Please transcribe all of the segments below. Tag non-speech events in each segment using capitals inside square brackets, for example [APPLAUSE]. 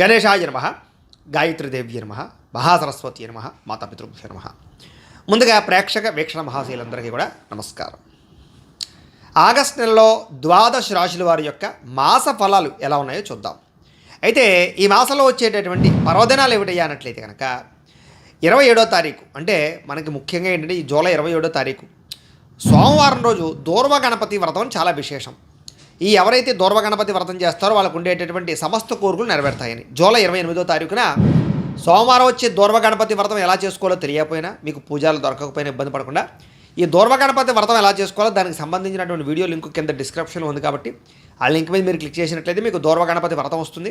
గణేశాయ నమ గాయత్రీదేవ్య నమ మహాసరస్వతి నమ మాతాపితృభ్య నమ. ముందుగా ప్రేక్షక వీక్షణ మహాశీలందరికీ కూడా నమస్కారం. ఆగస్ట్ నెలలో ద్వాదశ రాశుల వారి యొక్క మాస ఫలాలు ఎలా ఉన్నాయో చూద్దాం. అయితే ఈ మాసంలో వచ్చేటటువంటి పర్వదినాలు ఏమిటయ్యా అన్నట్లయితే కనుక ఇరవై ఏడో తారీఖు అంటే మనకి ముఖ్యంగా ఏంటంటే ఈ జూలై ఇరవై ఏడో తారీఖు. సోమవారం రోజు దూర్వ గణపతి వ్రతం చాలా విశేషం. ఈ ఎవరైతే దూర్వ గణపతి వ్రతం చేస్తారో వాళ్ళకు ఉండేటటువంటి సమస్త కోరికలు నెరవేరుతాయని. జూలై ఇరవై ఎనిమిదో తారీఖున సోమవారం వచ్చే దూర్వ గణపతి వ్రతం ఎలా చేసుకోవాలో తెలియకపోయినా మీకు పూజలు దొరకకపోయినా ఇబ్బంది పడకుండా ఈ దూర్వ గణపతి వ్రతం ఎలా చేసుకోవాలో దానికి సంబంధించినటువంటి వీడియో లింక్ కింద డిస్క్రిప్షన్లో ఉంది కాబట్టి ఆ లింక్ మీద మీరు క్లిక్ చేసినట్లయితే మీకు దూర్వ గణపతి వ్రతం వస్తుంది.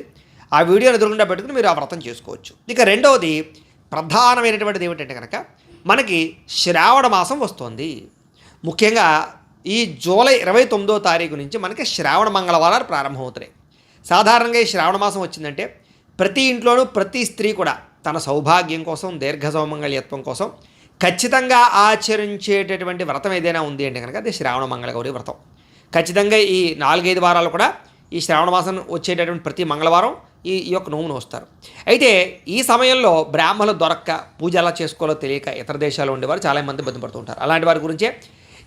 ఆ వీడియోని ఎదురుగుండా పెట్టుకుని మీరు ఆ వ్రతం చేసుకోవచ్చు. ఇక రెండవది ప్రధానమైనటువంటిది ఏమిటంటే కనుక మనకి శ్రావణ మాసం వస్తుంది. ముఖ్యంగా ఈ జూలై ఇరవై తొమ్మిదో తారీఖు నుంచి మనకి శ్రావణ మంగళవారాలు ప్రారంభమవుతున్నాయి. సాధారణంగా ఈ శ్రావణ మాసం వచ్చిందంటే ప్రతి ఇంట్లోనూ ప్రతి స్త్రీ కూడా తన సౌభాగ్యం కోసం దీర్ఘ సౌమంగళ్యత్వం కోసం ఖచ్చితంగా ఆచరించేటటువంటి వ్రతం ఏదైనా ఉంది అంటే కనుక అది శ్రావణ మంగళగౌరి వ్రతం. ఖచ్చితంగా ఈ నాలుగైదు వారాలు కూడా ఈ శ్రావణ మాసం వచ్చేటటువంటి ప్రతి మంగళవారం ఈ ఈ యొక్క నోమును వస్తారు. అయితే ఈ సమయంలో బ్రాహ్మణులు దొరక్క పూజ ఎలా చేసుకోవాలో తెలియక ఇతర దేశాల్లో ఉండేవారు చాలామంది ఇబ్బంది ఉంటారు. అలాంటి వారి గురించే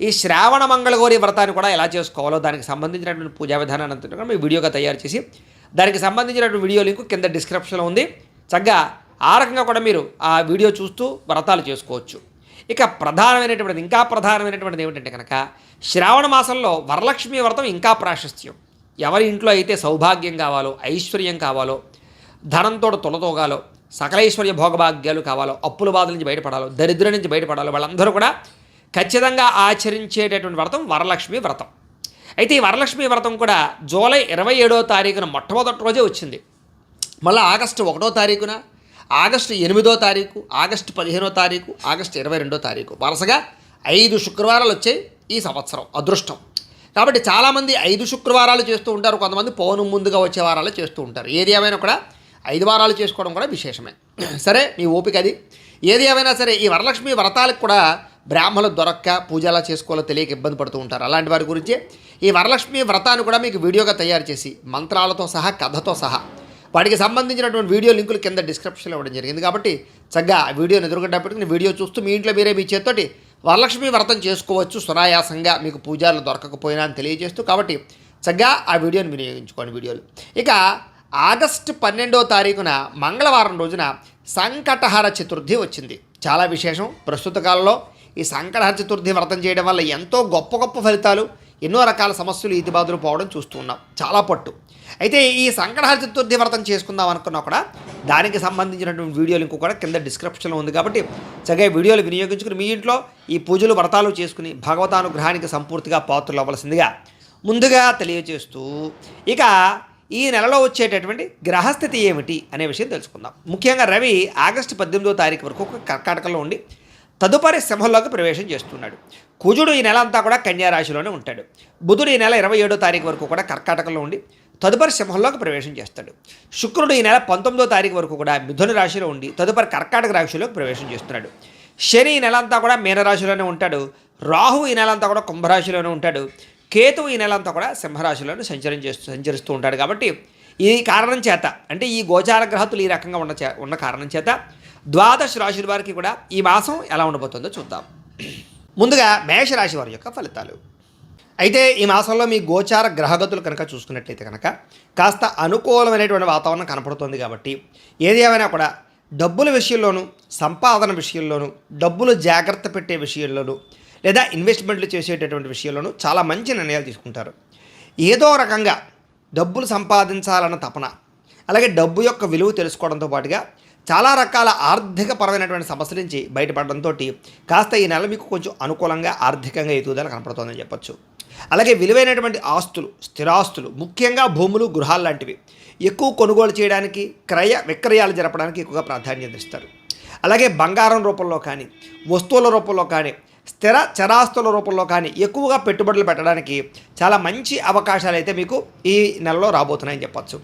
ఈ శ్రావణ మంగళగౌరి వ్రతాన్ని కూడా ఎలా చేసుకోవాలో దానికి సంబంధించినటువంటి పూజా విధానాన్ని అంతా కూడా మీ వీడియోగా తయారు చేసి దానికి సంబంధించినటువంటి వీడియో లింక్ కింద డిస్క్రిప్షన్లో ఉంది. చక్కగా ఆ రకంగా కూడా మీరు ఆ వీడియో చూస్తూ వ్రతాలు చేసుకోవచ్చు. ఇక ప్రధానమైనటువంటిది ఇంకా ప్రధానమైనటువంటిది ఏమిటంటే కనుక శ్రావణ మాసంలో వరలక్ష్మి వ్రతం ఇంకా ప్రాశస్త్యం. ఎవరి ఇంట్లో అయితే సౌభాగ్యం కావాలో ఐశ్వర్యం కావాలో ధనంతో తొలతోగాలో సకలైశ్వర్య భోగభాగ్యాలు కావాలో అప్పుల బాధల నుంచి బయటపడాలో దరిద్రం నుంచి బయటపడాలో వాళ్ళందరూ కూడా ఖచ్చితంగా ఆచరించేటటువంటి వ్రతం వరలక్ష్మి వ్రతం. అయితే ఈ వరలక్ష్మి వ్రతం కూడా జూలై ఇరవై ఏడో తారీఖున మొట్టమొదటి రోజే వచ్చింది. మళ్ళీ ఆగస్టు ఒకటో తారీఖున ఆగస్టు ఎనిమిదో తారీఖు ఆగస్టు పదిహేనో తారీఖు ఆగస్టు ఇరవై రెండో తారీఖు. వరుసగా ఐదు శుక్రవారాలు వచ్చాయి ఈ సంవత్సరం అదృష్టం. కాబట్టి చాలామంది ఐదు శుక్రవారాలు చేస్తూ ఉంటారు. కొంతమంది పౌనం ముందుగా వచ్చే వారాలు చేస్తూ ఉంటారు. ఏది ఏమైనా కూడా ఐదు వారాలు చేసుకోవడం కూడా విశేషమే. సరే మీ ఓపిక అది. ఏది ఏమైనా సరే ఈ వరలక్ష్మి వ్రతాలకు కూడా బ్రాహ్మణులు దొరక్క పూజ ఎలా చేసుకోవాలో తెలియక ఇబ్బంది పడుతూ ఉంటారు. అలాంటి వారి గురించి ఈ వరలక్ష్మి వ్రతాన్ని కూడా మీకు వీడియోగా తయారు చేసి మంత్రాలతో సహా కథతో సహా. వాటికి సంబంధించినటువంటి వీడియో లింకులు కింద డిస్క్రిప్షన్లో ఇవ్వడం జరిగింది. కాబట్టి చక్కగా వీడియోని ఎదురుగడ్డ వీడియో చూస్తూ మీ ఇంట్లో మీరే మీ చేత్తోటి వరలక్ష్మి వ్రతం చేసుకోవచ్చు. సునాయాసంగా మీకు పూజలు దొరకకపోయినా అని తెలియజేస్తూ కాబట్టి చక్కగా ఆ వీడియోని వినియోగించుకోండి వీడియోలు. ఇక ఆగస్టు పన్నెండో తారీఖున మంగళవారం రోజున సంకటహార చతుర్థి వచ్చింది. చాలా విశేషం. ప్రస్తుత కాలంలో ఈ సంకటహర చతుర్థి వ్రతం చేయడం వల్ల ఎంతో గొప్ప గొప్ప ఫలితాలు ఎన్నో రకాల సమస్యలు ఈతిబాదులు పోవడం చూస్తూ ఉన్నాం. చాలా పట్టు. అయితే ఈ సంకటహర చతుర్థి వ్రతం చేసుకుందాం అనుకున్నా కూడా దానికి సంబంధించినటువంటి వీడియో లింక్ కూడా కింద డిస్క్రిప్షన్లో ఉంది కాబట్టి చక్కగా వీడియోలు వినియోగించుకుని మీ ఇంట్లో ఈ పూజలు వ్రతాలు చేసుకుని భగవతానుగ్రహానికి సంపూర్తిగా పాత్రలు అవ్వాల్సిందిగా ముందుగా తెలియజేస్తూ ఇక ఈ నెలలో వచ్చేటటువంటి గ్రహస్థితి ఏమిటి అనే విషయం తెలుసుకుందాం. ముఖ్యంగా రవి ఆగస్టు పద్దెనిమిదో తారీఖు వరకు ఒక ఉండి తదుపరి సింహంలోకి ప్రవేశం చేస్తున్నాడు. కుజుడు ఈ నెల అంతా కూడా కన్యా రాశిలోనే ఉంటాడు. బుధుడు ఈ నెల ఇరవై ఏడో తారీఖు వరకు కూడా కర్కాటకంలో ఉండి తదుపరి సింహంలోకి ప్రవేశం చేస్తాడు. శుక్రుడు ఈ నెల పంతొమ్మిదో తారీఖు వరకు కూడా మిథున రాశిలో ఉండి తదుపరి కర్కాటక రాశిలోకి ప్రవేశం చేస్తున్నాడు. శని ఈ నెల అంతా కూడా మీనరాశిలోనే ఉంటాడు. రాహు ఈ నెల అంతా కూడా కుంభరాశిలోనే ఉంటాడు. కేతువు ఈ నెల అంతా కూడా సింహరాశిలోనే సంచరం చేస్తూ సంచరిస్తూ ఉంటాడు కాబట్టి ఈ కారణం చేత అంటే ఈ గోచార గ్రహతులు ఈ రకంగా ఉన్న ఉన్న కారణం చేత ద్వాదశ రాశుల వారికి కూడా ఈ మాసం ఎలా ఉండబోతుందో చూద్దాం. ముందుగా మేషరాశి వారి యొక్క ఫలితాలు. అయితే ఈ మాసంలో మీ గోచార గ్రహగతులు కనుక చూసుకున్నట్లయితే కనుక కాస్త అనుకూలమైనటువంటి వాతావరణం కనపడుతుంది కాబట్టి ఏది ఏమైనా కూడా డబ్బుల విషయంలోనూ సంపాదన విషయంలోనూ డబ్బులు జాగ్రత్త పెట్టే విషయంలోనూ లేదా ఇన్వెస్ట్మెంట్లు చేసేటటువంటి విషయంలోనూ చాలా మంచి నిర్ణయాలు తీసుకుంటారు. ఏదో రకంగా డబ్బులు సంపాదించాలన్న తపన. అలాగే డబ్బు యొక్క విలువ తెలుసుకోవడంతో పాటుగా చాలా రకాల ఆర్థిక పరమైనటువంటి సమస్యల నుంచి బయటపడడంతో కాస్త ఈ నెల మీకు కొంచెం అనుకూలంగా ఆర్థికంగా ఎదుగుదల కనపడుతుందని చెప్పొచ్చు. అలాగే విలువైనటువంటి ఆస్తులు స్థిరాస్తులు ముఖ్యంగా భూములు గృహాలు లాంటివి ఎక్కువ కొనుగోలు చేయడానికి క్రయ విక్రయాలు జరపడానికి ఎక్కువగా ప్రాధాన్యత ఇస్తారు. అలాగే బంగారం రూపంలో కానీ వస్తువుల రూపంలో కానీ స్థిర చరాస్తుల రూపంలో కానీ ఎక్కువగా పెట్టుబడులు పెట్టడానికి చాలా మంచి అవకాశాలు అయితే మీకు ఈ నెలలో రాబోతున్నాయని చెప్పొచ్చు.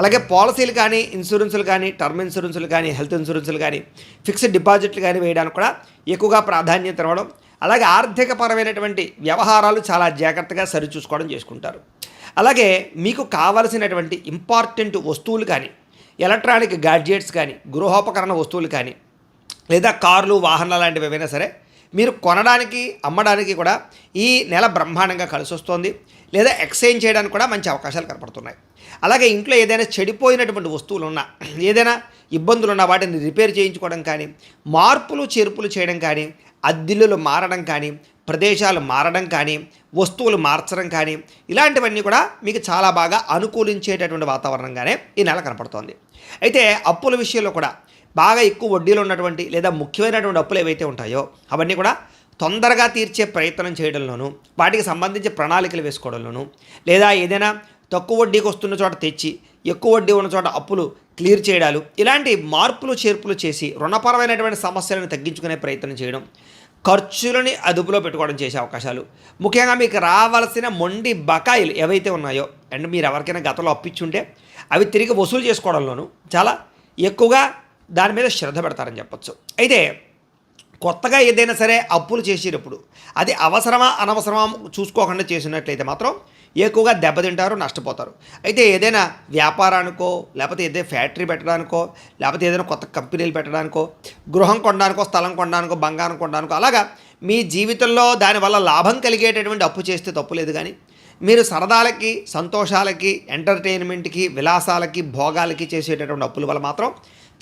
అలాగే పాలసీలు కానీ ఇన్సూరెన్సులు కానీ టర్మ్ ఇన్సూరెన్సులు కానీ హెల్త్ ఇన్సూరెన్సులు కానీ ఫిక్స్డ్ డిపాజిట్లు కానీ వేయడానికి కూడా ఎక్కువగా ప్రాధాన్యత ఇవ్వడం అలాగే ఆర్థికపరమైనటువంటి వ్యవహారాలు చాలా జాగ్రత్తగా సరిచూసుకోవడం చేసుకుంటారు. అలాగే మీకు కావలసినటువంటి ఇంపార్టెంట్ వస్తువులు కానీ ఎలక్ట్రానిక్ గాడ్జెట్స్ కానీ గృహోపకరణ వస్తువులు కానీ లేదా కార్లు వాహనాలు లాంటివి ఏవైనా సరే మీరు కొనడానికి అమ్మడానికి కూడా ఈ నెల బ్రహ్మాండంగా కలిసి వస్తుంది లేదా ఎక్స్చేంజ్ చేయడానికి కూడా మంచి అవకాశాలు కనపడుతున్నాయి. అలాగే ఇంట్లో ఏదైనా చెడిపోయినటువంటి వస్తువులు ఉన్నా ఏదైనా ఇబ్బందులు ఉన్నా వాటిని రిపేర్ చేయించుకోవడం కానీ మార్పులు చేర్పులు చేయడం కానీ అద్దిల్లులు మారడం కానీ ప్రదేశాలు మారడం కానీ వస్తువులు మార్చడం కానీ ఇలాంటివన్నీ కూడా మీకు చాలా బాగా అనుకూలించేటటువంటి వాతావరణంగానే ఈ నెల కనపడుతోంది. అయితే అప్పుల విషయంలో కూడా బాగా ఎక్కువ వడ్డీలు ఉన్నటువంటి లేదా ముఖ్యమైనటువంటి అప్పులు ఏవైతే ఉంటాయో అవన్నీ కూడా తొందరగా తీర్చే ప్రయత్నం చేయడంలోనూ వాటికి సంబంధించి ప్రణాళికలు వేసుకోవడంలోనూ లేదా ఏదైనా తక్కువ వడ్డీకి వస్తున్న చోట తెచ్చి ఎక్కువ వడ్డీ ఉన్న చోట అప్పులు క్లియర్ చేయడాలు ఇలాంటి మార్పులు చేర్పులు చేసి రుణపరమైనటువంటి సమస్యలను తగ్గించుకునే ప్రయత్నం చేయడం ఖర్చులని అదుపులో పెట్టుకోవడం చేసే అవకాశాలు. ముఖ్యంగా మీకు రావాల్సిన మొండి బకాయిలు ఏవైతే ఉన్నాయో అండ్ మీరు ఎవరికైనా గతంలో అప్పించుంటే అవి తిరిగి వసూలు చేసుకోవడంలోనూ చాలా ఎక్కువగా దాని మీద శ్రద్ధ పెడతారని చెప్పొచ్చు. అయితే కొత్తగా ఏదైనా సరే అప్పులు చేసేటప్పుడు అది అవసరమా అనవసరమా చూసుకోకుండా చేసినట్లయితే మాత్రం ఎక్కువగా దెబ్బతింటారు నష్టపోతారు. అయితే ఏదైనా వ్యాపారానికో లేకపోతే ఏదైనా ఫ్యాక్టరీ పెట్టడానికో లేకపోతే ఏదైనా కొత్త కంపెనీలు పెట్టడానికో గృహం కొనడానికో స్థలం కొనడానికో బంగారం కొనడానికో అలాగా మీ జీవితంలో దానివల్ల లాభం కలిగేటటువంటి అప్పు చేస్తే తప్పు లేదు కానీ మీరు సరదాలకి సంతోషాలకి ఎంటర్టైన్మెంట్కి విలాసాలకి భోగాలకి చేసేటటువంటి అప్పుల వల్ల మాత్రం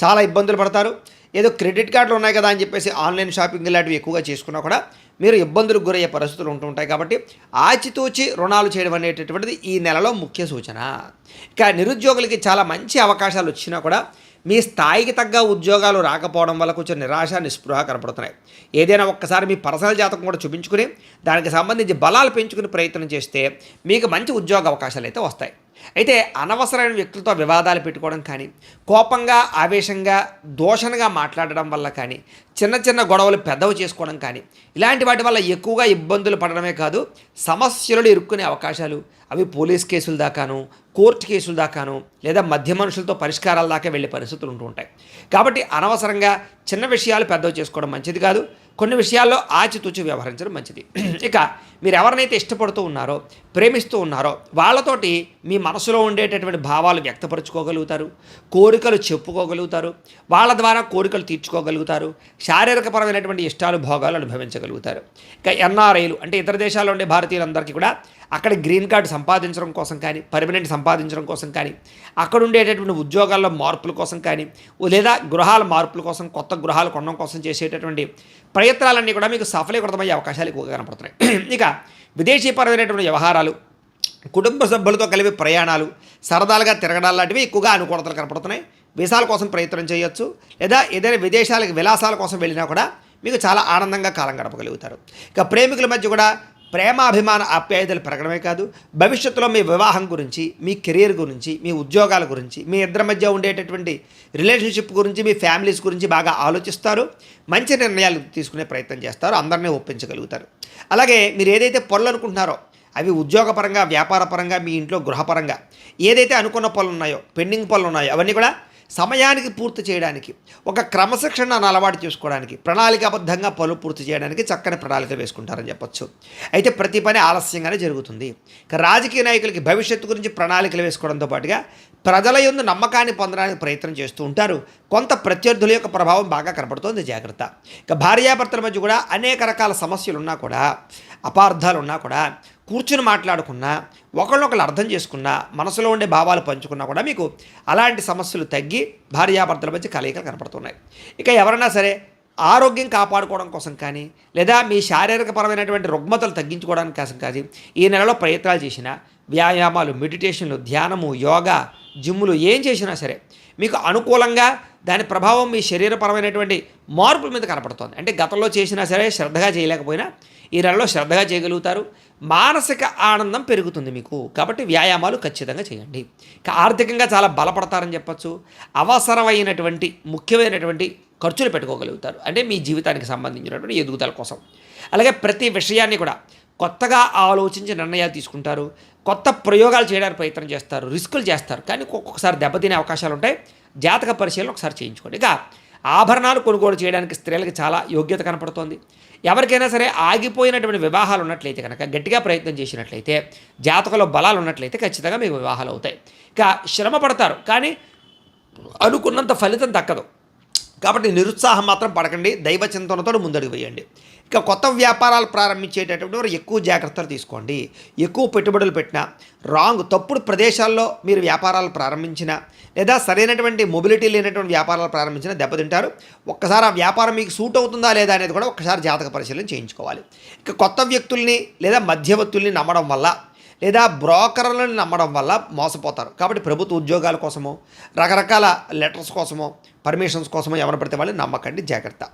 చాలా ఇబ్బందులు పడతారు. ఏదో క్రెడిట్ కార్డులు ఉన్నాయి కదా అని చెప్పేసి ఆన్లైన్ షాపింగ్ లాంటివి ఎక్కువగా చేసుకున్నా కూడా మీరు ఇబ్బందులకు గురయ్యే పరిస్థితులు ఉంటుంటాయి కాబట్టి ఆచితూచి రుణాలు చేయడం అనేటటువంటిది ఈ నెలలో ముఖ్య సూచన. ఇక నిరుద్యోగులకి చాలా మంచి అవకాశాలు వచ్చినా కూడా మీ స్థాయికి తగ్గ ఉద్యోగాలు రాకపోవడం వల్ల కొంచెం నిరాశ నిస్పృహ కనపడుతున్నాయి. ఏదైనా ఒక్కసారి మీ పర్సనల్ జాతకం కూడా చూపించుకుని దానికి సంబంధించి బలాలు పెంచుకునే ప్రయత్నం చేస్తే మీకు మంచి ఉద్యోగ అవకాశాలు అయితే వస్తాయి. అయితే అనవసరమైన వ్యక్తులతో వివాదాలు పెట్టుకోవడం కానీ కోపంగా ఆవేశంగా దోషణగా మాట్లాడడం వల్ల కానీ చిన్న చిన్న గొడవలు పెద్దవి చేసుకోవడం కానీ ఇలాంటి వాటి వల్ల ఎక్కువగా ఇబ్బందులు పడడమే కాదు సమస్యలు ఇరుక్కునే అవకాశాలు అవి పోలీస్ కేసుల దాకాను కోర్టు కేసుల దాకాను లేదా మధ్య మనుషులతో పరిష్కారాల దాకా వెళ్ళే పరిస్థితులు ఉంటూ ఉంటాయి. కాబట్టి అనవసరంగా చిన్న విషయాలు పెద్దవి చేసుకోవడం మంచిది కాదు. కొన్ని విషయాల్లో ఆచితూచి వ్యవహరించడం మంచిది. [CLEARS THROAT] ఇక మీరు ఎవరినైతే ఇష్టపడుతూ ఉన్నారో ప్రేమిస్తూ ఉన్నారో వాళ్ళతోటి మీ మనసులో ఉండేటటువంటి భావాలు వ్యక్తపరచుకోగలుగుతారు కోరికలు చెప్పుకోగలుగుతారు వాళ్ళ ద్వారా కోరికలు తీర్చుకోగలుగుతారు శారీరకపరమైనటువంటి ఇష్టాలు భోగాలు అనుభవించగలుగుతారు. ఇక ఎన్ఆర్ఐలు అంటే ఇతర దేశాల్లో ఉండే భారతీయులందరికీ కూడా అక్కడ గ్రీన్ కార్డు సంపాదించడం కోసం కానీ పర్మనెంట్ సంపాదించడం కోసం కానీ అక్కడ ఉండేటటువంటి ఉద్యోగాల్లో మార్పుల కోసం కానీ లేదా గృహాల మార్పుల కోసం కొత్త గృహాలు కొనడం కోసం చేసేటటువంటి ప్రయత్నాలన్నీ కూడా మీకు సఫలీకృతమయ్యే అవకాశాలు ఎక్కువగా కనపడుతున్నాయి. [CLEARS THROAT] ఇక విదేశీపరమైనటువంటి వ్యవహారాలు కుటుంబ సభ్యులతో కలిపి ప్రయాణాలు సరదాలుగా తిరగడాలు లాంటివి ఎక్కువగా అనుకూలతలు కనపడుతున్నాయి. వీసాల కోసం ప్రయత్నం చేయొచ్చు లేదా ఏదైనా విదేశాలకు విలాసాల కోసం వెళ్ళినా కూడా మీకు చాలా ఆనందంగా కాలం గడపగలుగుతారు. ఇక ప్రేమికుల మధ్య కూడా ప్రేమాభిమాన ఆప్యాయతలు పెరగడమే కాదు భవిష్యత్తులో మీ వివాహం గురించి మీ కెరీర్ గురించి మీ ఉద్యోగాల గురించి మీ ఇద్దరి మధ్య ఉండేటటువంటి రిలేషన్షిప్ గురించి మీ ఫ్యామిలీస్ గురించి బాగా ఆలోచిస్తారు మంచి నిర్ణయాలు తీసుకునే ప్రయత్నం చేస్తారు అందరినీ ఒప్పించగలుగుతారు. అలాగే మీరు ఏదైతే పనులు అనుకుంటున్నారో అవి ఉద్యోగపరంగా వ్యాపారపరంగా మీ ఇంట్లో గృహపరంగా ఏదైతే అనుకున్న పనులు ఉన్నాయో పెండింగ్ పనులు ఉన్నాయో అవన్నీ కూడా సమయానికి పూర్తి చేయడానికి ఒక క్రమశిక్షణను అలవాటు చేసుకోవడానికి ప్రణాళికాబద్ధంగా పనులు పూర్తి చేయడానికి చక్కని ప్రణాళిక వేసుకుంటారని చెప్పొచ్చు. అయితే ప్రతి పని ఆలస్యంగానే జరుగుతుంది. ఇక రాజకీయ నాయకులకి భవిష్యత్తు గురించి ప్రణాళికలు వేసుకోవడంతో పాటుగా ప్రజల యొందు నమ్మకాన్ని పొందడానికి ప్రయత్నం చేస్తూ ఉంటారు. కొంత ప్రత్యర్థుల యొక్క ప్రభావం బాగా కనపడుతోంది జాగ్రత్త. ఇక భార్యాభర్తల మధ్య కూడా అనేక రకాల సమస్యలు ఉన్నా కూడా అపార్థాలు ఉన్నా కూడా కూర్చుని మాట్లాడుకున్నా ఒకళ్ళొకళ్ళు అర్థం చేసుకున్నా మనసులో ఉండే భావాలు పంచుకున్నా కూడా మీకు అలాంటి సమస్యలు తగ్గి భార్యాభర్తల మధ్య కలయికలు కనపడుతున్నాయి. ఇక ఎవరైనా సరే ఆరోగ్యం కాపాడుకోవడం కోసం కానీ లేదా మీ శారీరకపరమైనటువంటి రుగ్మతలు తగ్గించుకోవడానికి కోసం కానీ ఈ నెలలో ప్రయత్నాలు చేసిన వ్యాయామాలు మెడిటేషన్లు ధ్యానము యోగా జిమ్ములు ఏం చేసినా సరే మీకు అనుకూలంగా దాని ప్రభావం మీ శరీరపరమైనటువంటి మార్పుల మీద కనపడుతుంది. అంటే గతంలో చేసినా సరే శ్రద్ధగా చేయలేకపోయినా ఈ నెలలో శ్రద్ధగా చేయగలుగుతారు. మానసిక ఆనందం పెరుగుతుంది మీకు. కాబట్టి వ్యాయామాలు ఖచ్చితంగా చేయండి. ఇక ఆర్థికంగా చాలా బలపడతారని చెప్పచ్చు. అవసరమైనటువంటి ముఖ్యమైనటువంటి ఖర్చులు పెట్టుకోగలుగుతారు. అంటే మీ జీవితానికి సంబంధించినటువంటి ఎదుగుదల కోసం. అలాగే ప్రతి విషయాన్ని కూడా కొత్తగా ఆలోచించి నిర్ణయాలు తీసుకుంటారు. కొత్త ప్రయోగాలు చేయడానికి ప్రయత్నం చేస్తారు. రిస్కులు చేస్తారు. కానీ ఒక్కొక్కసారి దెబ్బతినే అవకాశాలు ఉంటాయి జాతక పరిశీలన ఒకసారి చేయించుకోండి. ఇక ఆభరణాలు కొనుగోలు చేయడానికి స్త్రీలకు చాలా యోగ్యత కనపడుతోంది. ఎవరికైనా సరే ఆగిపోయినటువంటి వివాహాలు ఉన్నట్లయితే కనుక గట్టిగా ప్రయత్నం చేసినట్లయితే జాతకంలో బలాలు ఉన్నట్లయితే ఖచ్చితంగా మీకు వివాహాలు అవుతాయి. ఇక శ్రమ పడతారు కానీ అనుకున్నంత ఫలితం దక్కదు. కాబట్టి నిరుత్సాహం మాత్రం పడకండి దైవ చింతనతో ముందడుగు వేయండి. ఇక కొత్త వ్యాపారాలు ప్రారంభించేటటువంటి వారు ఎక్కువ జాగ్రత్తలు తీసుకోండి. ఎక్కువ పెట్టుబడులు పెట్టినా రాంగ్ తప్పుడు ప్రదేశాల్లో మీరు వ్యాపారాలు ప్రారంభించినా లేదా సరైనటువంటి మొబిలిటీ లేనటువంటి వ్యాపారాలు ప్రారంభించినా దెబ్బతింటారు. ఒక్కసారి ఆ వ్యాపారం మీకు సూట్ అవుతుందా లేదా అనేది కూడా ఒక్కసారి జాతక పరిశీలన చేయించుకోవాలి. ఇక కొత్త వ్యక్తుల్ని లేదా మధ్యవర్తుల్ని నమ్మడం వల్ల లేదా బ్రోకర్లను నమ్మడం వల్ల మోసపోతారు. కాబట్టి ప్రభుత్వ ఉద్యోగాల కోసమో రకరకాల లెటర్స్ కోసమో పర్మిషన్స్ కోసమో ఎవరు పడితే వాళ్ళని నమ్మకండి జాగ్రత్త.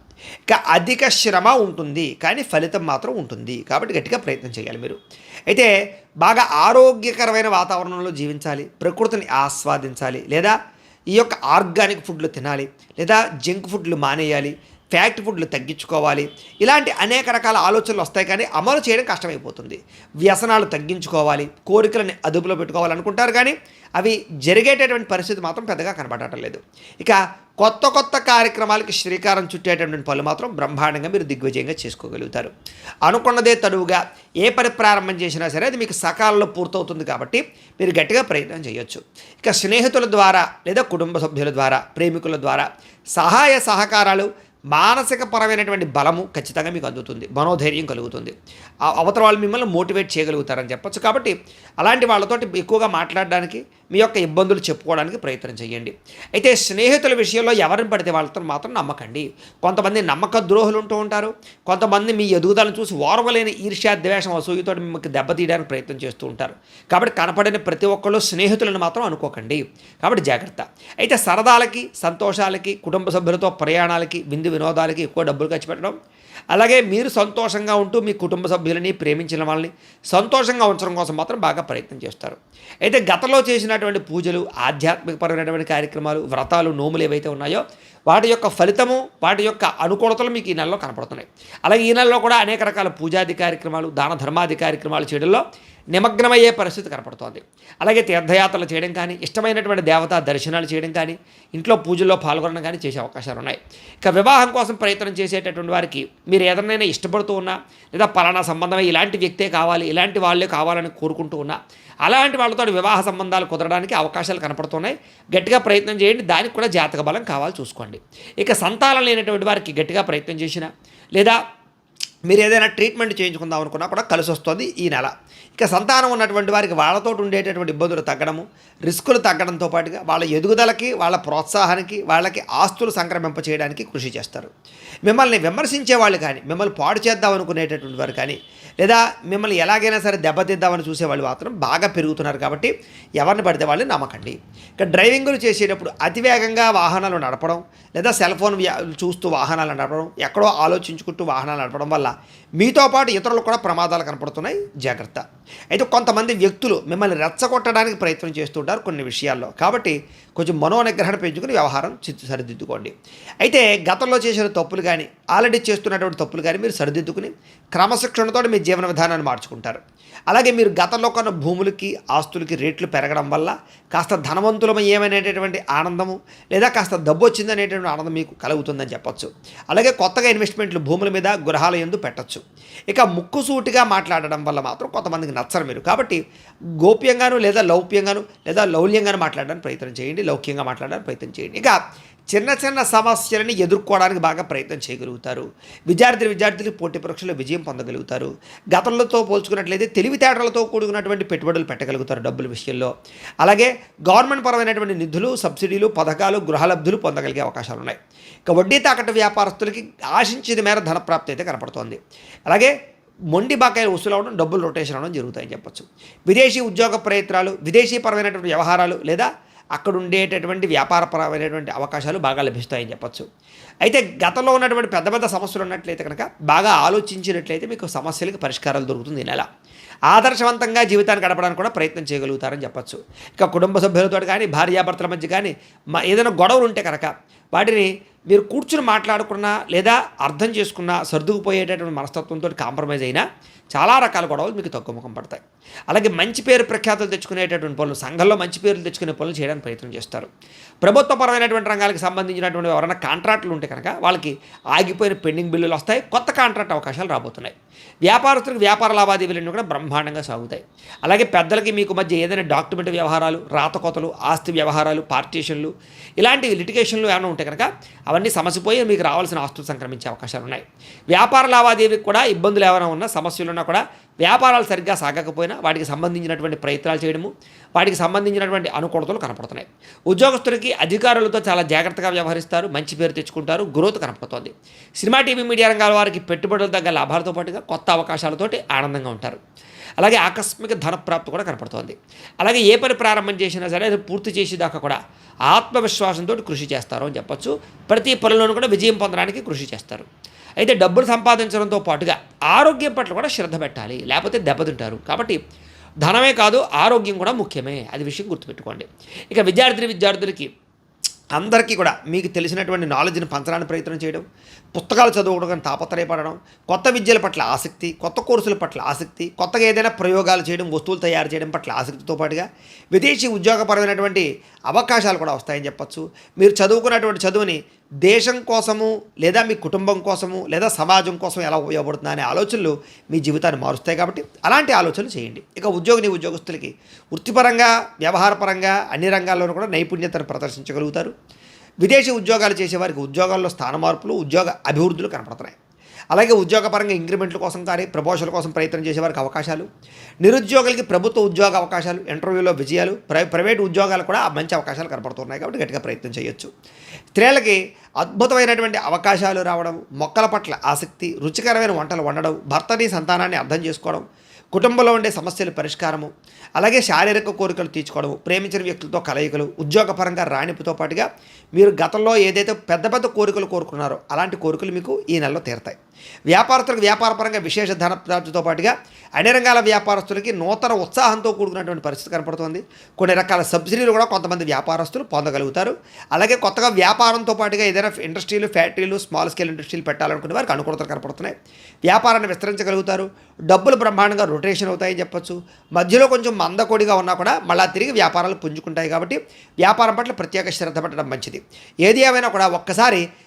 ఇక అధిక శ్రమ ఉంటుంది కానీ ఫలితం మాత్రం ఉంటుంది. కాబట్టి గట్టిగా ప్రయత్నం చేయాలి మీరు. అయితే బాగా ఆరోగ్యకరమైన వాతావరణంలో జీవించాలి ప్రకృతిని ఆస్వాదించాలి లేదా ఈ యొక్క ఆర్గానిక్ ఫుడ్లు తినాలి లేదా జంక్ ఫుడ్లు మానేయాలి ఫ్యాక్ట్ ఫుడ్లు తగ్గించుకోవాలి. ఇలాంటి అనేక రకాల ఆలోచనలు వస్తాయి కానీ అమలు చేయడం కష్టమైపోతుంది. వ్యసనాలు తగ్గించుకోవాలి. కోరికలని అదుపులో పెట్టుకోవాలనుకుంటారు కానీ అవి జరిగేటటువంటి పరిస్థితి మాత్రం పెద్దగా కనబడటం లేదు. ఇక కొత్త కొత్త కార్యక్రమాలకి శ్రీకారం చుట్టేటటువంటి పనులు మాత్రం బ్రహ్మాండంగా మీరు దిగ్విజయంగా చేసుకోగలుగుతారు. అనుకున్నదే తడువుగా ఏ పని ప్రారంభం చేసినా సరే అది మీకు సకాలంలో పూర్తవుతుంది కాబట్టి మీరు గట్టిగా ప్రయత్నం చేయొచ్చు. ఇక స్నేహితుల ద్వారా లేదా కుటుంబ సభ్యుల ద్వారా ప్రేమికుల ద్వారా సహాయ సహకారాలు మానసిక పరమైనటువంటి బలము ఖచ్చితంగా మీకు అందుతుంది. మనోధైర్యం కలుగుతుంది. ఆ అవతల వాళ్ళు మిమ్మల్ని మోటివేట్ చేయగలుగుతారని చెప్పొచ్చు. కాబట్టి అలాంటి వాళ్ళతోటి ఎక్కువగా మాట్లాడడానికి మీ యొక్క ఇబ్బందులు చెప్పుకోవడానికి ప్రయత్నం చేయండి. అయితే స్నేహితుల విషయంలో ఎవరిని పడితే వాళ్ళతో మాత్రం నమ్మకండి. కొంతమంది నమ్మక ద్రోహులు ఉంటూ ఉంటారు. కొంతమంది మీ ఎదుగుదలను చూసి ఓర్వలేని ఈర్ష్యా ద్వేషం అసూయతో మిమ్మల్ని దెబ్బతీయడానికి ప్రయత్నం చేస్తూ ఉంటారు. కాబట్టి కనపడిన ప్రతి ఒక్కళ్ళు స్నేహితులను మాత్రం అనుకోకండి. కాబట్టి జాగ్రత్త. అయితే సరదాలకి సంతోషాలకి కుటుంబ సభ్యులతో ప్రయాణాలకి విందు వినోదాలకి ఎక్కువ డబ్బులు ఖర్చు పెట్టడం. అలాగే మీరు సంతోషంగా ఉంటూ మీ కుటుంబ సభ్యులని ప్రేమించిన వాళ్ళని సంతోషంగా ఉంచడం కోసం మాత్రం బాగా ప్రయత్నం చేస్తారు. అయితే గతంలో చేసినటువంటి పూజలు ఆధ్యాత్మికపరమైనటువంటి కార్యక్రమాలు వ్రతాలు నోములు ఏవైతే ఉన్నాయో వాటి యొక్క ఫలితము వాటి యొక్క అనుకూలతలు మీకు ఈ నెలలో కనపడుతున్నాయి. అలాగే ఈ నెలలో కూడా అనేక రకాల పూజాది కార్యక్రమాలు దాన ధర్మాది కార్యక్రమాలు చేయడంలో నిమగ్నమయ్యే పరిస్థితి కనపడుతోంది. అలాగే తీర్థయాత్రలు చేయడం కానీ ఇష్టమైనటువంటి దేవతా దర్శనాలు చేయడం కానీ ఇంట్లో పూజల్లో పాల్గొనడం కానీ చేసే అవకాశాలు ఉన్నాయి. ఇక వివాహం కోసం ప్రయత్నం చేసేటటువంటి వారికి మీరు ఏదైనా ఇష్టపడుతూ ఉన్నా లేదా పలానా సంబంధమే ఇలాంటి వ్యక్తే కావాలి ఇలాంటి వాళ్ళే కావాలని కోరుకుంటూ ఉన్నా అలాంటి వాళ్ళతో వివాహ సంబంధాలు కుదరడానికి అవకాశాలు కనపడుతున్నాయి. గట్టిగా ప్రయత్నం చేయండి. దానికి కూడా జాతక బలం కావాలి చూసుకోండి. ఇక సంతానం లేనటువంటి వారికి గట్టిగా ప్రయత్నం చేసిన లేదా మీరు ఏదైనా ట్రీట్మెంట్ చేయించుకుందాం అనుకున్నా కూడా కలిసి వస్తుంది ఈ నెల. ఇక సంతానం ఉన్నటువంటి వారికి వాళ్ళతో ఉండేటటువంటి ఇబ్బందులు తగ్గడము రిస్కులు తగ్గడంతో పాటుగా వాళ్ళ ఎదుగుదలకి వాళ్ళ ప్రోత్సాహానికి వాళ్ళకి ఆస్తులు సంక్రమింప చేయడానికి కృషి చేస్తారు. మిమ్మల్ని విమర్శించే వాళ్ళు కానీ మిమ్మల్ని పాడు చేద్దాం అనుకునేటటువంటి వారు కానీ లేదా మిమ్మల్ని ఎలాగైనా సరే దెబ్బతిద్దామని చూసేవాళ్ళు మాత్రం బాగా పెరుగుతున్నారు కాబట్టి ఎవరిని పడితే వాళ్ళని నమ్మకండి. ఇక డ్రైవింగ్లు చేసేటప్పుడు అతివేగంగా వాహనాలు నడపడం లేదా సెల్ ఫోన్ చూస్తూ వాహనాలు నడపడం ఎక్కడో ఆలోచించుకుంటూ వాహనాలు నడపడం వల్ల మీతో పాటు ఇతరులకు కూడా ప్రమాదాలు కనపడుతున్నాయి. జాగ్రత్త. అయితే కొంతమంది వ్యక్తులు మిమ్మల్ని రెచ్చగొట్టడానికి ప్రయత్నం చేస్తుంటారు కొన్ని విషయాల్లో. కాబట్టి కొంచెం మనోనిగ్రహణ పెంచుకుని వ్యవహారం చిత్తు సరిదిద్దుకోండి. అయితే గతంలో చేసిన తప్పులు కానీ ఆల్రెడీ చేస్తున్నటువంటి తప్పులు కానీ మీరు సరిదిద్దుకుని క్రమశిక్షణతో మీ జీవన విధానాన్ని మార్చుకుంటారు. అలాగే మీరు గతంలో కొన్న భూములకి ఆస్తులకి రేట్లు పెరగడం వల్ల కాస్త ధనవంతులమయ్యేమనేటటువంటి ఆనందము లేదా కాస్త డబ్బు వచ్చిందనేటువంటి ఆనందం మీకు కలుగుతుందని చెప్పొచ్చు. అలాగే కొత్తగా ఇన్వెస్ట్మెంట్లు భూముల మీద గృహాల ఎందు పెట్టచ్చు. ఇక ముక్కుసూటిగా మాట్లాడడం వల్ల మాత్రం కొంతమందికి నచ్చరు మీరు. కాబట్టి గోప్యంగాను లేదా లౌప్యంగాను లేదా లౌల్యంగాను మాట్లాడడానికి ప్రయత్నం చేయండి లౌక్యంగా మాట్లాడడానికి ప్రయత్నం చేయండి. ఇక చిన్న చిన్న సమస్యలని ఎదుర్కోవడానికి బాగా ప్రయత్నం చేయగలుగుతారు. విద్యార్థి విద్యార్థులు పోటీ పరీక్షలో విజయం పొందగలుగుతారు. గతంలో పోల్చుకున్నట్లయితే తెలివితేటలతో కూడుకున్నటువంటి పెట్టుబడులు పెట్టగలుగుతారు డబ్బుల విషయంలో. అలాగే గవర్నమెంట్ పరమైనటువంటి నిధులు సబ్సిడీలు పథకాలు గృహలబ్ధులు పొందగలిగే అవకాశాలు ఉన్నాయి. ఇక వడ్డీ తాకట్టు వ్యాపారస్తులకి ఆశించిన మేర ధనప్రాప్తి అయితే కనపడుతోంది. అలాగే మొండి బకాయిలు వసూలు అవడం డబ్బులు రొటేషన్ అవడం జరుగుతాయని చెప్పొచ్చు. విదేశీ ఉద్యోగ ప్రయత్నాలు విదేశీపరమైనటువంటి వ్యవహారాలు లేదా అక్కడ ఉండేటటువంటి వ్యాపారపరమైనటువంటి అవకాశాలు బాగా లభిస్తాయని చెప్పొచ్చు. అయితే గతంలో ఉన్నటువంటి పెద్ద పెద్ద సమస్యలు ఉన్నట్లయితే కనుక బాగా ఆలోచించినట్లయితే మీకు సమస్యలకు పరిష్కారాలు దొరుకుతుంది నెల. ఆదర్శవంతంగా జీవితాన్ని గడపడానికి కూడా ప్రయత్నం చేయగలుగుతారని చెప్పొచ్చు. ఇక కుటుంబ సభ్యులతో కానీ భార్యాభర్తల మధ్య కానీ మా ఏదైనా గొడవలు ఉంటే కనుక వాటిని మీరు కూర్చుని మాట్లాడుకున్నా లేదా అర్థం చేసుకున్నా సర్దుకుపోయేటటువంటి మనస్తత్వంతో కాంప్రమైజ్ అయినా చాలా రకాల గొడవలు మీకు తగ్గుముఖం పడతాయి. అలాగే మంచి పేరు ప్రఖ్యాతులు తెచ్చుకునేటటువంటి పనులు సంఘంలో మంచి పేర్లు తెచ్చుకునే పనులు చేయడానికి ప్రయత్నం చేస్తారు. ప్రభుత్వపరమైనటువంటి రంగాలకు సంబంధించినటువంటి ఎవరైనా కాంట్రాక్టులు ఉంటే కనుక వాళ్ళకి ఆగిపోయిన పెండింగ్ బిల్లులు వస్తాయి కొత్త కాంట్రాక్ట్ అవకాశాలు రాబోతున్నాయి. వ్యాపారస్తులకు వ్యాపార లావాదేవీలన్నీ కూడా బ్రహ్మాండంగా సాగుతాయి. అలాగే పెద్దలకి మీకు మధ్య ఏదైనా డాక్యుమెంట్ వ్యవహారాలు రాతకోతలు ఆస్తి వ్యవహారాలు పార్టీషన్లు ఇలాంటి లిటిగేషన్లు ఏమైనా ఉంటే కనుక అవన్నీ సమసిపోయి మీకు రావాల్సిన ఆస్తులు సంక్రమించే అవకాశాలు ఉన్నాయి. వ్యాపార లావాదేవీకి కూడా ఇబ్బందులు ఏమైనా ఉన్నా సమస్యలు ఉన్నా కూడా వ్యాపారాలు సరిగ్గా సాగకపోయినా వాటికి సంబంధించినటువంటి ప్రయత్నాలు చేయడము వాటికి సంబంధించినటువంటి అనుకూలతలు కనపడుతున్నాయి. ఉద్యోగస్తులకి అధికారులతో చాలా జాగ్రత్తగా వ్యవహరిస్తారు మంచి పేరు తెచ్చుకుంటారు గ్రోత్ కనపడుతోంది. సినిమా టీవీ మీడియా రంగాల వారికి పెట్టుబడులు తగ్గ లాభాలతో పాటుగా కొత్త అవకాశాలతోటి ఆనందంగా ఉంటారు. అలాగే ఆకస్మిక ధనప్రాప్తి కూడా కనపడుతోంది. అలాగే ఏ పని ప్రారంభం చేసినా సరే అది పూర్తి చేసేదాకా కూడా ఆత్మవిశ్వాసంతో కృషి చేస్తారు అని చెప్పొచ్చు. ప్రతి పనిలోనూ కూడా విజయం పొందడానికి కృషి చేస్తారు. అయితే డబ్బులు సంపాదించడంతో పాటుగా ఆరోగ్యం పట్ల కూడా శ్రద్ధ పెట్టాలి లేకపోతే దెబ్బతింటారు కాబట్టి ధనమే కాదు ఆరోగ్యం కూడా ముఖ్యమే. అది విషయం గుర్తుపెట్టుకోండి. ఇక విద్యార్థి విద్యార్థులకి అందరికీ కూడా మీకు తెలిసినటువంటి నాలెడ్జ్ని పంచడానికి ప్రయత్నం చేయడం పుస్తకాలు చదువుకోవడం తాపత్రయపడడం కొత్త విద్యల పట్ల ఆసక్తి కొత్త కోర్సుల పట్ల ఆసక్తి కొత్తగా ఏదైనా ప్రయోగాలు చేయడం వస్తువులు తయారు చేయడం పట్ల ఆసక్తితో పాటుగా విదేశీ ఉద్యోగపరమైనటువంటి అవకాశాలు కూడా వస్తాయని చెప్పొచ్చు. మీరు చదువుకున్నటువంటి చదువుని దేశం కోసము లేదా మీ కుటుంబం కోసము లేదా సమాజం కోసం ఎలా ఉపయోగపడుతుందా అనే ఆలోచనలు మీ జీవితాన్ని మారుస్తాయి కాబట్టి అలాంటి ఆలోచనలు చేయండి. ఇక ఉద్యోగిని ఉద్యోగస్తులకి వృత్తిపరంగా వ్యవహారపరంగా అన్ని రంగాల్లోనూ కూడా నైపుణ్యతను ప్రదర్శించగలుగుతారు. విదేశీ ఉద్యోగాలు చేసేవారికి ఉద్యోగాల్లో స్థాన మార్పులు ఉద్యోగ అభివృద్ధులు కనపడుతున్నాయి. అలాగే ఉద్యోగపరంగా ఇంక్రిమెంట్ల కోసం కానీ ప్రమోషన్ల కోసం ప్రయత్నం చేసేవారికి అవకాశాలు. నిరుద్యోగులకి ప్రభుత్వ ఉద్యోగ అవకాశాలు ఇంటర్వ్యూలో విజయాలు ప్రై ప్రైవేట్ ఉద్యోగాలు కూడా మంచి అవకాశాలు కనపడుతున్నాయి కాబట్టి గట్టిగా ప్రయత్నం చేయొచ్చు. స్త్రీలకి అద్భుతమైనటువంటి అవకాశాలు రావడం మొక్కల పట్ల ఆసక్తి రుచికరమైన వంటలు వండడం భర్తని సంతానాన్ని అర్థం చేసుకోవడం కుటుంబంలో ఉండే సమస్యల పరిష్కారము అలాగే శారీరక కోరికలు తీర్చుకోవడము ప్రేమించిన వ్యక్తులతో కలయికలు ఉద్యోగపరంగా రాణిపుతో పాటుగా మీరు గతంలో ఏదైతే పెద్ద పెద్ద కోరికలు కోరుకున్నారో అలాంటి కోరికలు మీకు ఈ నెలలో తీరతాయి. వ్యాపారస్తులకు వ్యాపారపరంగా విశేష ధన ప్రాప్తితో పాటుగా అన్ని రంగాల వ్యాపారస్తులకి నూతన ఉత్సాహంతో కూడుకున్నటువంటి పరిస్థితి కనపడుతుంది. కొన్ని రకాల సబ్సిడీలు కూడా కొంతమంది వ్యాపారస్తులు పొందగలుగుతారు. అలాగే కొత్తగా వ్యాపారంతో పాటుగా ఏదైనా ఇండస్ట్రీలు ఫ్యాక్టరీలు స్మాల్ స్కేల్ ఇండస్ట్రీలు పెట్టాలనుకునే వారికి అనుకూలతలు కనపడుతున్నాయి. వ్యాపారాన్ని విస్తరించగలుగుతారు. డబ్బులు బ్రహ్మాండంగా రొటేషన్ అవుతాయని చెప్పొచ్చు. మధ్యలో కొంచెం మందకొడిగా ఉన్నా కూడా మళ్ళా తిరిగి వ్యాపారాలు పుంజుకుంటాయి కాబట్టి వ్యాపారం పట్ల ప్రత్యేక శ్రద్ధ పెట్టడం మంచిది. ఏది ఏమైనా కూడా ఒక్కసారి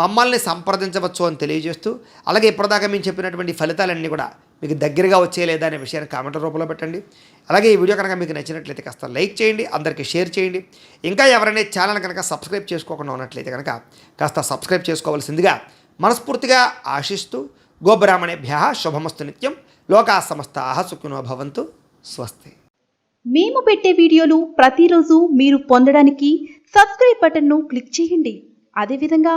మమ్మల్ని సంప్రదించవచ్చు అని తెలియజేస్తూ అలాగే ఇప్పటిదాకా మేము చెప్పినటువంటి ఫలితాలన్నీ కూడా మీకు దగ్గరగా వచ్చే లేదా అనే విషయాన్ని కామెంట్ రూపంలో పెట్టండి. అలాగే ఈ వీడియో కనుక మీకు నచ్చినట్లయితే కాస్త లైక్ చేయండి అందరికీ షేర్ చేయండి. ఇంకా ఎవరైనా ఛానల్ కనుక సబ్స్క్రైబ్ చేసుకోకుండా ఉన్నట్లయితే కనుక కాస్త సబ్స్క్రైబ్ చేసుకోవాల్సిందిగా మనస్ఫూర్తిగా ఆశిస్తూ గోబ్రాహ్మణేభ్య శుభమస్తు నిత్యం లోకా సమస్త సుఖినో భవంతు స్వస్తి. మేము పెట్టే వీడియోలు ప్రతిరోజు మీరు పొందడానికి సబ్స్క్రైబ్ బటన్ను క్లిక్ చేయండి. అదేవిధంగా